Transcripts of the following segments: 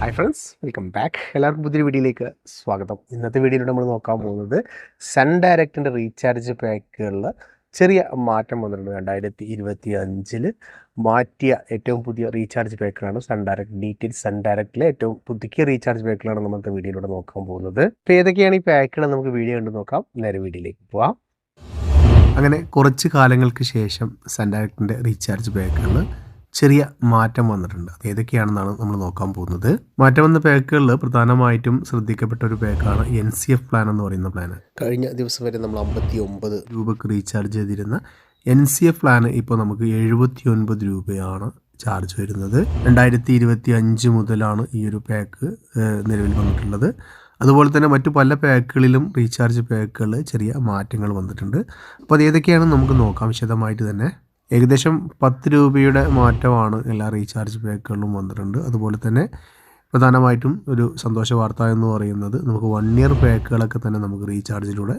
Hi friends welcome back എല്ലാവർക്കും പുതിയൊരു വീഡിയോയിലേക്ക് സ്വാഗതം. ഇന്നത്തെ വീഡിയോയിൽ നമ്മൾ നോക്കാൻ പോകുന്നത് സൺ ഡയറക്റ്റിന്റെ റീചാർജ് പാക്കുകളിൽ ചെറിയ മാറ്റം വന്നിട്ടുണ്ട്. രണ്ടായിരത്തി ഇരുപത്തി അഞ്ചിൽ മാറ്റിയ ഏറ്റവും പുതിയ റീചാർജ് പാക്കുകളാണ് സൺ ഡയറക്ട് ഡീറ്റെയിൽ സൺ ഡയറക്റ്റിലെ ഏറ്റവും പുതുക്കിയ റീചാർജ് പാക്കുകളാണ് നമ്മളത്തെ വീഡിയോയിലൂടെ നോക്കാൻ പോകുന്നത്. അപ്പോൾ ഏതൊക്കെയാണ് ഈ പാക്കുകൾ നമുക്ക് വീഡിയോ കണ്ട് നോക്കാം. നേരെ വീഡിയോയിലേക്ക് പോവാം. അങ്ങനെ കുറച്ച് കാലങ്ങൾക്ക് ശേഷം സൺ ഡയറക്റ്റിന്റെ റീചാർജ് പാക്കുകളിൽ ചെറിയ മാറ്റം വന്നിട്ടുണ്ട്. അത് ഏതൊക്കെയാണെന്നാണ് നമ്മൾ നോക്കാൻ പോകുന്നത്. മാറ്റം വന്ന പാക്കുകളിൽ പ്രധാനമായിട്ടും ശ്രദ്ധിക്കപ്പെട്ട ഒരു പാക്കാണ് എൻ സി എഫ് പ്ലാൻ എന്ന് പറയുന്ന പ്ലാൻ കഴിഞ്ഞ ദിവസം വരെ നമ്മൾ അമ്പത്തി ഒമ്പത് രൂപക്ക് റീചാർജ് ചെയ്തിരുന്ന എൻ സി എഫ് പ്ലാന് ഇപ്പോൾ നമുക്ക് എഴുപത്തി ഒൻപത് രൂപയാണ് ചാർജ് വരുന്നത്. രണ്ടായിരത്തി ഇരുപത്തി അഞ്ച് മുതലാണ് ഈ ഒരു പാക്ക് നിലവിൽ വന്നിട്ടുള്ളത്. അതുപോലെ തന്നെ മറ്റു പല പാക്കുകളിലും റീചാർജ് പാക്കുകളിൽ ചെറിയ മാറ്റങ്ങൾ വന്നിട്ടുണ്ട്. അപ്പോൾ അത് ഏതൊക്കെയാണെന്ന് നമുക്ക് നോക്കാം. വിശദമായിട്ട് തന്നെ. ഏകദേശം പത്ത് രൂപയുടെ മാറ്റമാണ് എല്ലാ റീചാർജ് പാക്കുകളിലും വന്നിട്ടുണ്ട്. അതുപോലെ തന്നെ പ്രധാനമായിട്ടും ഒരു സന്തോഷ വാർത്ത എന്ന് പറയുന്നത് നമുക്ക് വൺ ഇയർ പാക്കുകളൊക്കെ തന്നെ നമുക്ക് റീചാർജിലൂടെ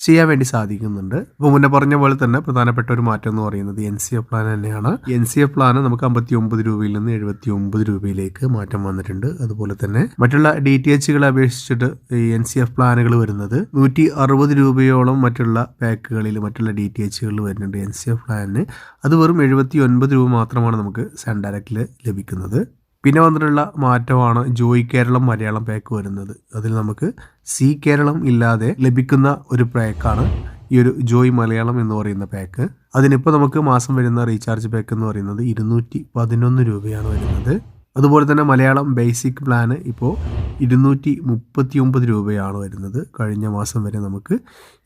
ചെയ്യാൻ വേണ്ടി സാധിക്കുന്നുണ്ട്. അപ്പോൾ മുന്നേ പറഞ്ഞ പോലെ തന്നെ പ്രധാനപ്പെട്ട ഒരു മാറ്റം എന്ന് പറയുന്നത് എൻ സി എഫ് പ്ലാൻ തന്നെയാണ്. എൻ സി എഫ് പ്ലാൻ നമുക്ക് അമ്പത്തി ഒമ്പത് രൂപയിൽ നിന്ന് എഴുപത്തി ഒമ്പത് രൂപയിലേക്ക് മാറ്റം വന്നിട്ടുണ്ട്. അതുപോലെ തന്നെ മറ്റുള്ള ഡി ടി എച്ചുകളെ അപേക്ഷിച്ചിട്ട് ഈ എൻ സി എഫ് പ്ലാനുകൾ വരുന്നത് നൂറ്റി അറുപത് രൂപയോളം മറ്റുള്ള പാക്കുകളിൽ മറ്റുള്ള ഡി ടി എച്ചുകളിൽ വരുന്നുണ്ട് എൻ സി എഫ് പ്ലാനിന് അത് വെറും എഴുപത്തി ഒൻപത് രൂപ മാത്രമാണ് നമുക്ക് സൺ ഡയറക്റ്റിൽ ലഭിക്കുന്നത്. പിന്നെ വന്നിട്ടുള്ള മാറ്റമാണ് ജോയ് കേരളം മലയാളം പാക്ക് വരുന്നത്. അതിൽ നമുക്ക് സി കേരളം ഇല്ലാതെ ലഭിക്കുന്ന ഒരു പാക്കാണ് ഈ ഒരു ജോയ് മലയാളം എന്ന് പറയുന്ന പാക്ക് അതിനിപ്പോൾ നമുക്ക് മാസം വരുന്ന റീചാർജ് പാക്ക് എന്ന് പറയുന്നത് ഇരുന്നൂറ്റി പതിനൊന്ന് രൂപയാണ് വരുന്നത്. അതുപോലെ തന്നെ മലയാളം ബേസിക് പ്ലാന് ഇപ്പോൾ ഇരുന്നൂറ്റി മുപ്പത്തി ഒമ്പത് രൂപയാണ് വരുന്നത്. കഴിഞ്ഞ മാസം വരെ നമുക്ക്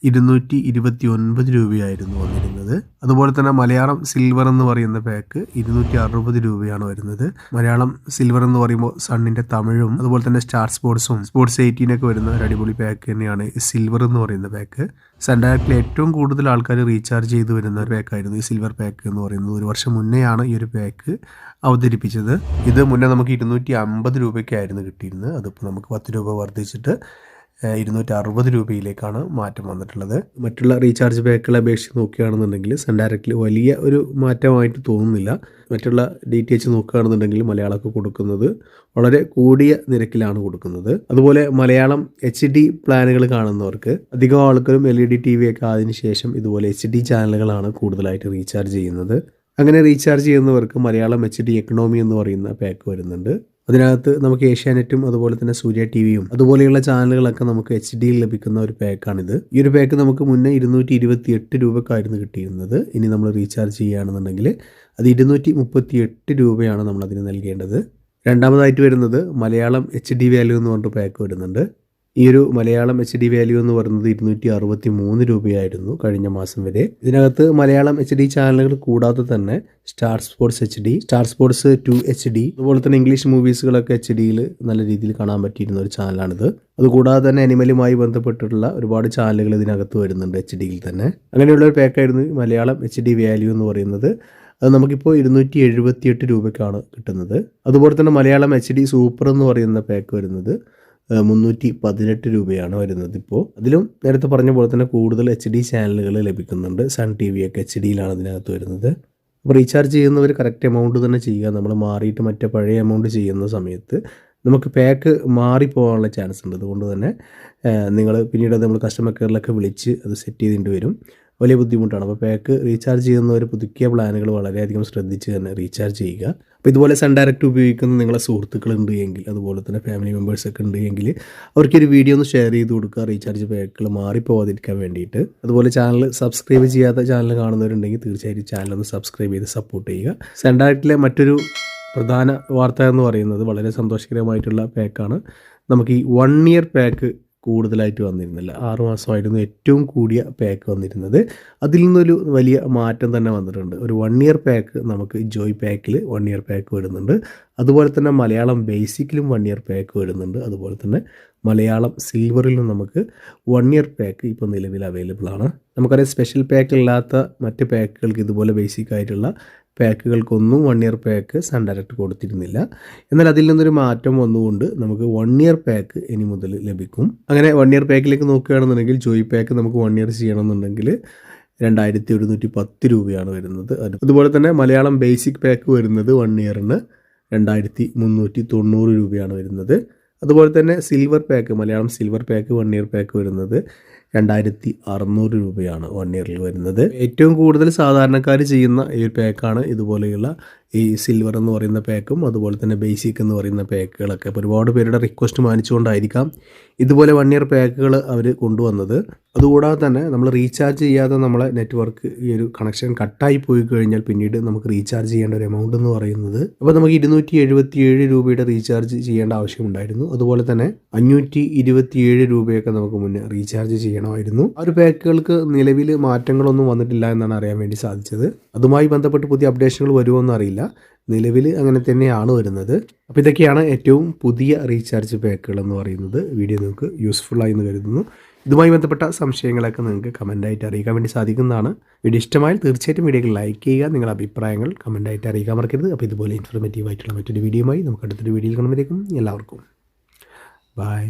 ഇരുന്നൂറ്റി ഇരുപത്തി ഒൻപത് രൂപയായിരുന്നു വന്നിരുന്നത്. അതുപോലെ തന്നെ മലയാളം സിൽവർ എന്ന് പറയുന്ന പാക്ക് ഇരുന്നൂറ്റി അറുപത് രൂപയാണ് വരുന്നത്. മലയാളം സിൽവർ എന്ന് പറയുമ്പോൾ സണ്ണിന്റെ തമിഴും അതുപോലെ തന്നെ സ്റ്റാർ സ്പോർട്സും സ്പോർട്സ് എയ്റ്റീനൊക്കെ വരുന്ന ഒരു അടിപൊളി പാക്ക് തന്നെയാണ് സിൽവർ എന്ന് പറയുന്ന പാക്ക് സൺ ഡയറക്റ്റിൽ ഏറ്റവും കൂടുതൽ ആൾക്കാർ റീചാർജ് ചെയ്ത് വരുന്ന ഒരു പാക്കായിരുന്നു ഈ സിൽവർ പാക്ക് എന്ന് പറയുന്നത്. ഒരു വർഷം മുന്നെയാണ് ഈ ഒരു പാക്ക് അവതരിപ്പിച്ചത്. ഇത് മുന്നേ നമുക്ക് ഇരുന്നൂറ്റി അമ്പത് രൂപയ്ക്കായിരുന്നു കിട്ടിയിരുന്നത്. അതിപ്പോൾ നമുക്ക് പത്ത് രൂപ വർദ്ധിച്ചിട്ട് ഇരുന്നൂറ്റി അറുപത് രൂപയിലേക്കാണ് മാറ്റം വന്നിട്ടുള്ളത്. മറ്റുള്ള റീചാർജ് പാക്കുകളെ അപേക്ഷിച്ച് നോക്കുകയാണെന്നുണ്ടെങ്കിൽ സൺ ഡയറക്റ്റിൽ വലിയ ഒരു മാറ്റമായിട്ട് തോന്നുന്നില്ല. മറ്റുള്ള ഡി ടി എച്ച് നോക്കുകയാണെന്നുണ്ടെങ്കിൽ മലയാളമൊക്കെ കൊടുക്കുന്നത് വളരെ കൂടിയ നിരക്കിലാണ് കൊടുക്കുന്നത്. അതുപോലെ മലയാളം എച്ച് ഡി പ്ലാനുകൾ കാണുന്നവർക്ക് അധികം ആൾക്കാരും L E D T V ഒക്കെ ആയതിനു ശേഷം ഇതുപോലെ എച്ച് ഡി ചാനലുകളാണ് കൂടുതലായിട്ട് റീചാർജ് ചെയ്യുന്നത്. അങ്ങനെ റീചാർജ് ചെയ്യുന്നവർക്ക് മലയാളം എച്ച് ഡി എക്കണോമി എന്ന് പറയുന്ന പാക്ക് വരുന്നുണ്ട്. അതിനകത്ത് നമുക്ക് ഏഷ്യാനെറ്റും അതുപോലെ തന്നെ സൂര്യ ടി വിയും അതുപോലെയുള്ള ചാനലുകളൊക്കെ നമുക്ക് എച്ച് ഡിയിൽ ലഭിക്കുന്ന ഒരു പാക്കാണിത്. ഈ ഒരു പാക്ക് നമുക്ക് മുന്നേ ഇരുന്നൂറ്റി ഇരുപത്തി എട്ട് രൂപക്കായിരുന്നു കിട്ടിയിരുന്നത്. ഇനി നമ്മൾ റീചാർജ് ചെയ്യുകയാണെന്നുണ്ടെങ്കിൽ അത് ഇരുന്നൂറ്റി മുപ്പത്തി എട്ട് രൂപയാണ് നമ്മൾ അതിന് നൽകേണ്ടത്. രണ്ടാമതായിട്ട് വരുന്നത് മലയാളം എച്ച് ഡി വാല്യൂ എന്ന് പറഞ്ഞിട്ട് പാക്ക് വരുന്നുണ്ട്. ഈ ഒരു മലയാളം എച്ച് ഡി വാല്യൂ എന്ന് പറയുന്നത് ഇരുന്നൂറ്റി അറുപത്തി മൂന്ന് രൂപയായിരുന്നു കഴിഞ്ഞ മാസം വരെ. ഇതിനകത്ത് മലയാളം എച്ച് ഡി ചാനലുകൾ കൂടാതെ തന്നെ star sports H D star sports two H D അതുപോലെ തന്നെ ഇംഗ്ലീഷ് മൂവീസുകളൊക്കെ എച്ച് ഡിയിൽ നല്ല രീതിയിൽ കാണാൻ പറ്റിയിരുന്ന ഒരു ചാനലാണിത് അതുകൂടാതെ തന്നെ അനിമലുമായി ബന്ധപ്പെട്ടിട്ടുള്ള ഒരുപാട് ചാനലുകൾ ഇതിനകത്ത് വരുന്നുണ്ട് എച്ച് ഡിയിൽ തന്നെ. അങ്ങനെയുള്ള ഒരു പാക്കായിരുന്നു മലയാളം എച്ച് ഡി വാല്യൂ എന്ന് പറയുന്നത്. അത് നമുക്കിപ്പോൾ ഇരുന്നൂറ്റി എഴുപത്തിയെട്ട് രൂപയ്ക്കാണ് കിട്ടുന്നത്. അതുപോലെ തന്നെ മലയാളം എച്ച് ഡി സൂപ്പർ എന്ന് പറയുന്ന പാക്ക് വരുന്നത്. മുന്നൂറ്റി പതിനെട്ട് രൂപയാണ് വരുന്നത് ഇപ്പോൾ. അതിലും നേരത്തെ പറഞ്ഞ പോലെ തന്നെ കൂടുതൽ എച്ച് ഡി ചാനലുകൾ ലഭിക്കുന്നുണ്ട്. സൺ ടി വി ഒക്കെ എച്ച് ഡിയിലാണ് ഇതിനകത്ത് വരുന്നത്. അപ്പോൾ റീചാർജ് ചെയ്യുന്നവർ കറക്റ്റ് എമൗണ്ട് തന്നെ ചെയ്യുക. നമ്മൾ മാറിയിട്ട് മറ്റേ പഴയ എമൗണ്ട് ചെയ്യുന്ന സമയത്ത് നമുക്ക് പാക്ക് മാറിപ്പോകാനുള്ള ചാൻസ് ഉണ്ട്. അതുകൊണ്ട് തന്നെ നിങ്ങൾ പിന്നീട് നമ്മൾ കസ്റ്റമർ കെയറിലൊക്കെ വിളിച്ച് അത് സെറ്റ് ചെയ്തിട്ട് വരും. വലിയ ബുദ്ധിമുട്ടാണ്. അപ്പോൾ പാക്ക് റീചാർജ് ചെയ്യുന്നവർ പുതുക്കിയ പ്ലാനുകൾ വളരെയധികം ശ്രദ്ധിച്ച് തന്നെ റീചാർജ് ചെയ്യുക. അപ്പോൾ ഇതുപോലെ സൺ ഡയറക്റ്റ് ഉപയോഗിക്കുന്ന നിങ്ങളെ സുഹൃത്തുക്കൾ ഉണ്ട് എങ്കിൽ അതുപോലെ തന്നെ ഫാമിലി മെമ്പേഴ്സൊക്കെ ഉണ്ട് എങ്കിൽ അവർക്കൊരു വീഡിയോ ഒന്ന് ഷെയർ ചെയ്ത് കൊടുക്കുക. റീചാർജ് പാക്കുകൾ മാറിപ്പോവാതിരിക്കാൻ വേണ്ടിയിട്ട്. അതുപോലെ ചാനൽ സബ്സ്ക്രൈബ് ചെയ്യാത്ത ചാനൽ കാണുന്നവരുണ്ടെങ്കിൽ തീർച്ചയായിട്ടും ചാനൽ ഒന്ന് സബ്സ്ക്രൈബ് ചെയ്ത് സപ്പോർട്ട് ചെയ്യുക. സൺ ഡയറക്റ്റിലെ മറ്റൊരു പ്രധാന വാർത്ത എന്ന് പറയുന്നത് വളരെ സന്തോഷകരമായിട്ടുള്ള പാക്കാണ് നമുക്ക് ഈ വൺ ഇയർ പാക്ക് കൂടുതലായിട്ട് വന്നിരുന്നില്ല. ആറ് മാസമായിരുന്നു ഏറ്റവും കൂടിയ പാക്ക് വന്നിരുന്നത്. അതിൽ നിന്നൊരു വലിയ മാറ്റം തന്നെ വന്നിട്ടുണ്ട്. ഒരു വൺ ഇയർ പാക്ക് നമുക്ക് ജോയ് പാക്കിൽ വൺ ഇയർ പാക്ക് വരുന്നുണ്ട്. അതുപോലെ തന്നെ മലയാളം ബേസിക്കിലും വൺ ഇയർ പാക്ക് വരുന്നുണ്ട്. അതുപോലെ തന്നെ മലയാളം സിൽവറിലും നമുക്ക് വൺ ഇയർ പാക്ക് ഇപ്പോൾ നിലവിൽ അവൈലബിൾ ആണ്. നമുക്കറിയാം സ്പെഷ്യൽ പാക്ക് ഇല്ലാത്ത മറ്റ് പാക്കുകൾക്ക് ഇതുപോലെ ബേസിക് ആയിട്ടുള്ള പാക്കുകൾക്കൊന്നും one year pack Sun Direct കൊടുത്തിരുന്നില്ല. എന്നാൽ അതിൽ നിന്നൊരു മാറ്റം വന്നുകൊണ്ട് നമുക്ക് വൺ ഇയർ പാക്ക് ഇനി മുതൽ ലഭിക്കും. അങ്ങനെ വൺ ഇയർ പാക്കിലേക്ക് നോക്കുകയാണെന്നുണ്ടെങ്കിൽ ജോയി പാക്ക് നമുക്ക് വൺ ഇയർ ചെയ്യണമെന്നുണ്ടെങ്കിൽ രണ്ടായിരത്തി ഒരുന്നൂറ്റി പത്ത് രൂപയാണ് വരുന്നത്. അത് അതുപോലെ തന്നെ മലയാളം ബേസിക് പാക്ക് വരുന്നത് വൺ ഇയറിന് രണ്ടായിരത്തി മുന്നൂറ്റി തൊണ്ണൂറ് രൂപയാണ് വരുന്നത്. അതുപോലെ തന്നെ silver pack Malayalam silver pack one year pack വരുന്നത് രണ്ടായിരത്തി അറുന്നൂറ് രൂപയാണ് വൺ ഇയറിൽ വരുന്നത്. ഏറ്റവും കൂടുതൽ സാധാരണക്കാർ ചെയ്യുന്ന ഈ ഒരു പാക്കാണ് ഇതുപോലെയുള്ള ഈ സിൽവർ എന്ന് പറയുന്ന പാക്കും അതുപോലെ തന്നെ ബേസിക് എന്ന് പറയുന്ന പാക്കുകളൊക്കെ അപ്പോൾ ഒരുപാട് പേരുടെ റിക്വസ്റ്റ് മാനിച്ചുകൊണ്ടായിരിക്കാം ഇതുപോലെ വൺ ഇയർ പാക്കുകൾ അവർ കൊണ്ടുവന്നത്. അതുകൂടാതെ തന്നെ നമ്മൾ റീചാർജ് ചെയ്യാതെ നമ്മളെ നെറ്റ്വർക്ക് ഈ ഒരു കണക്ഷൻ കട്ടായി പോയി കഴിഞ്ഞാൽ പിന്നീട് നമുക്ക് റീചാർജ് ചെയ്യേണ്ട ഒരു എമൗണ്ട് എന്ന് പറയുന്നത്. അപ്പോൾ നമുക്ക് ഇരുന്നൂറ്റി എഴുപത്തി ഏഴ് രൂപയുടെ റീചാർജ് ചെയ്യേണ്ട ആവശ്യമുണ്ടായിരുന്നു. അതുപോലെ തന്നെ അഞ്ഞൂറ്റി ഇരുപത്തിയേഴ് രൂപയൊക്കെ നമുക്ക് മുന്നേ റീചാർജ് ചെയ്യണമായിരുന്നു. ആ ഒരു പാക്കുകൾക്ക് നിലവിൽ മാറ്റങ്ങളൊന്നും വന്നിട്ടില്ല എന്നാണ് അറിയാൻ വേണ്ടി സാധിച്ചത്. അതുമായി ബന്ധപ്പെട്ട് പുതിയ അപ്ഡേഷനുകൾ വരുമോ അറിയില്ല നിലവിൽ അങ്ങനെ തന്നെയാണ് വരുന്നത്. അപ്പോൾ ഇതൊക്കെയാണ് ഏറ്റവും പുതിയ റീചാർജ് പാക്കുകൾ എന്ന് പറയുന്നത്. വീഡിയോ നിങ്ങൾക്ക് യൂസ്ഫുള്ളായി എന്ന് കരുതുന്നു. ഇതുമായി ബന്ധപ്പെട്ട സംശയങ്ങളൊക്കെ നിങ്ങൾക്ക് കമന്റായിട്ട് അറിയിക്കാൻ വേണ്ടി സാധിക്കുന്നതാണ്. വീഡിയോ ഇഷ്ടമായാൽ തീർച്ചയായിട്ടും വീഡിയോകൾ ലൈക്ക് ചെയ്യുക. നിങ്ങളുടെ അഭിപ്രായങ്ങൾ കമന്റായിട്ട് അറിയിക്കാൻ മറക്കരുത്. അപ്പോൾ ഇതുപോലെ ഇൻഫർമേറ്റീവ് ആയിട്ടുള്ള മറ്റൊരു വീഡിയോയുമായി നമുക്ക് അടുത്തൊരു വീഡിയോയിൽ കാണുമ്പോഴേക്കും എല്ലാവർക്കും. ബൈ.